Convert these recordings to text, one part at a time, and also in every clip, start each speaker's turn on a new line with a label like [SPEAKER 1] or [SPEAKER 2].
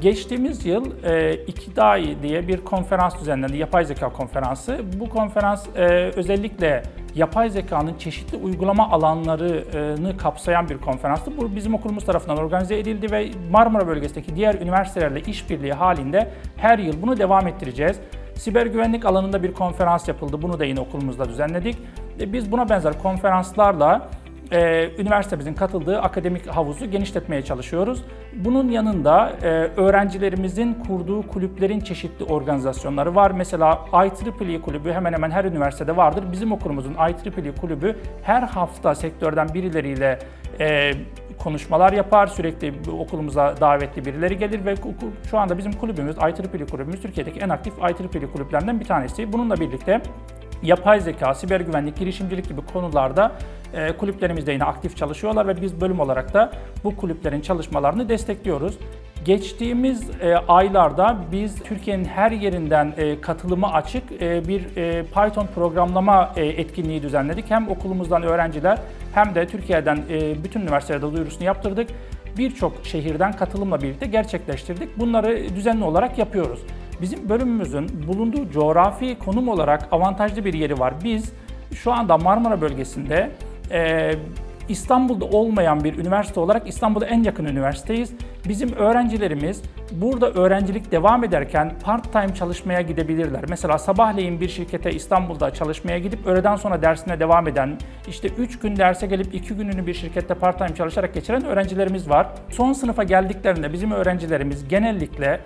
[SPEAKER 1] geçtiğimiz yıl e, İkidai diye bir konferans düzenlendi, yapay zeka konferansı. Bu konferans e, özellikle yapay zekanın çeşitli uygulama alanlarını kapsayan bir konferanstı. Bu bizim okulumuz tarafından organize edildi ve Marmara bölgesindeki diğer üniversitelerle işbirliği halinde her yıl bunu devam ettireceğiz. Siber güvenlik alanında bir konferans yapıldı. Bunu da yine okulumuzda düzenledik. E, Biz buna benzer konferanslarla e, üniversitemizin katıldığı akademik havuzu genişletmeye çalışıyoruz. Bunun yanında e, öğrencilerimizin kurduğu kulüplerin çeşitli organizasyonları var. Mesela IEEE kulübü hemen hemen her üniversitede vardır. Bizim okulumuzun IEEE kulübü her hafta sektörden birileriyle e, konuşmalar yapar. Sürekli okulumuza davetli birileri gelir ve şu anda bizim kulübümüz, IEEE kulübümüz Türkiye'deki en aktif IEEE kulüplerinden bir tanesi. Bununla birlikte yapay zeka, siber güvenlik, girişimcilik gibi konularda e, kulüplerimizde yine aktif çalışıyorlar ve biz bölüm olarak da bu kulüplerin çalışmalarını destekliyoruz. Geçtiğimiz e, aylarda biz Türkiye'nin her yerinden e, katılıma açık e, bir e, Python programlama etkinliği düzenledik. Hem okulumuzdan öğrenciler hem de Türkiye'den bütün üniversitelerde duyurusunu yaptırdık. Birçok şehirden katılımla birlikte gerçekleştirdik. Bunları düzenli olarak yapıyoruz. Bizim bölümümüzün bulunduğu coğrafi konum olarak avantajlı bir yeri var. Biz şu anda Marmara bölgesinde e, İstanbul'da olmayan bir üniversite olarak İstanbul'a en yakın üniversiteyiz. Bizim öğrencilerimiz burada öğrencilik devam ederken part-time çalışmaya gidebilirler. Mesela sabahleyin bir şirkete İstanbul'da çalışmaya gidip öğleden sonra dersine devam eden, işte 3 gün derse gelip 2 gününü bir şirkette part-time çalışarak geçiren öğrencilerimiz var. Son sınıfa geldiklerinde bizim öğrencilerimiz genellikle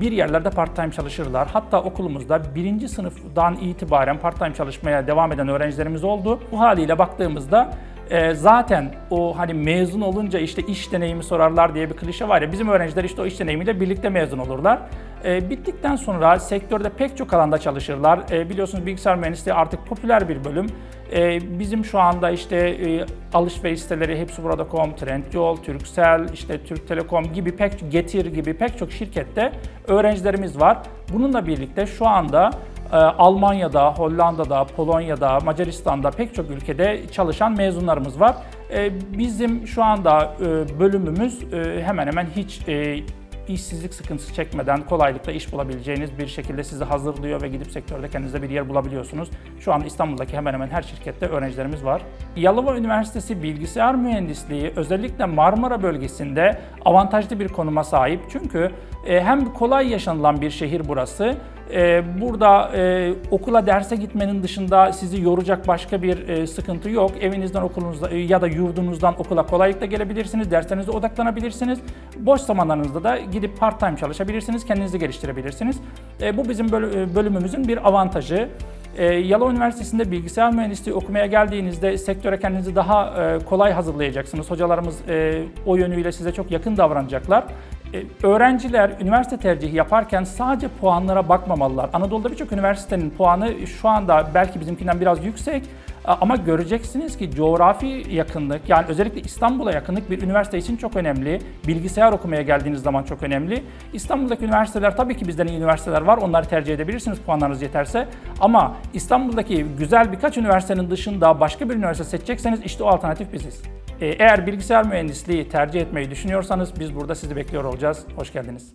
[SPEAKER 1] bir yerlerde part-time çalışırlar. Hatta okulumuzda birinci sınıftan itibaren part-time çalışmaya devam eden öğrencilerimiz oldu. Bu haliyle baktığımızda e, zaten o hani mezun olunca işte iş deneyimi sorarlar diye bir klişe var ya bizim öğrenciler işte o iş deneyimiyle birlikte mezun olurlar. E, bittikten sonra sektörde pek çok alanda çalışırlar. E, biliyorsunuz bilgisayar mühendisliği artık popüler bir bölüm. E, bizim şu anda işte e, alışveriş siteleri hepsi burada.com, Trendyol, Turkcell, işte Türk Telekom gibi pek Getir gibi pek çok şirkette öğrencilerimiz var. Bununla birlikte şu anda Almanya'da, Hollanda'da, Polonya'da, Macaristan'da pek çok ülkede çalışan mezunlarımız var. E, Bizim şu anda e, bölümümüz e, hemen hemen hiç e, işsizlik sıkıntısı çekmeden kolaylıkla iş bulabileceğiniz bir şekilde sizi hazırlıyor ve gidip sektörde kendinize bir yer bulabiliyorsunuz. Şu anda İstanbul'daki hemen hemen her şirkette öğrencilerimiz var. Yalova Üniversitesi Bilgisayar Mühendisliği özellikle Marmara bölgesinde avantajlı bir konuma sahip. Çünkü hem kolay yaşanılan bir şehir burası, e, burada e, okula derse gitmenin dışında sizi yoracak başka bir e, sıkıntı yok. Evinizden okulunuzda e, ya da yurdunuzdan okula kolaylıkla gelebilirsiniz, derslerinize odaklanabilirsiniz. Boş zamanlarınızda da gidip part-time çalışabilirsiniz, kendinizi geliştirebilirsiniz. E, bu bizim böl- e, bölümümüzün bir avantajı. E, Yalova Üniversitesi'nde bilgisayar mühendisliği okumaya geldiğinizde sektöre kendinizi daha e, kolay hazırlayacaksınız. Hocalarımız e, o yönüyle size çok yakın davranacaklar. E, Öğrenciler üniversite tercihi yaparken sadece puanlara bakmamalılar. Anadolu'da birçok üniversitenin puanı şu anda belki bizimkinden biraz yüksek ama göreceksiniz ki coğrafi yakınlık yani özellikle İstanbul'a yakınlık bir üniversite için çok önemli. Bilgisayar okumaya geldiğiniz zaman çok önemli. İstanbul'daki üniversiteler tabii ki bizden iyi üniversiteler var. Onları tercih edebilirsiniz puanlarınız yeterse. Ama İstanbul'daki güzel birkaç üniversitenin dışında başka bir üniversite seçecekseniz işte o alternatif biziz. E, Eğer bilgisayar mühendisliği tercih etmeyi düşünüyorsanız biz burada sizi bekliyor olacağız. Hoş geldiniz.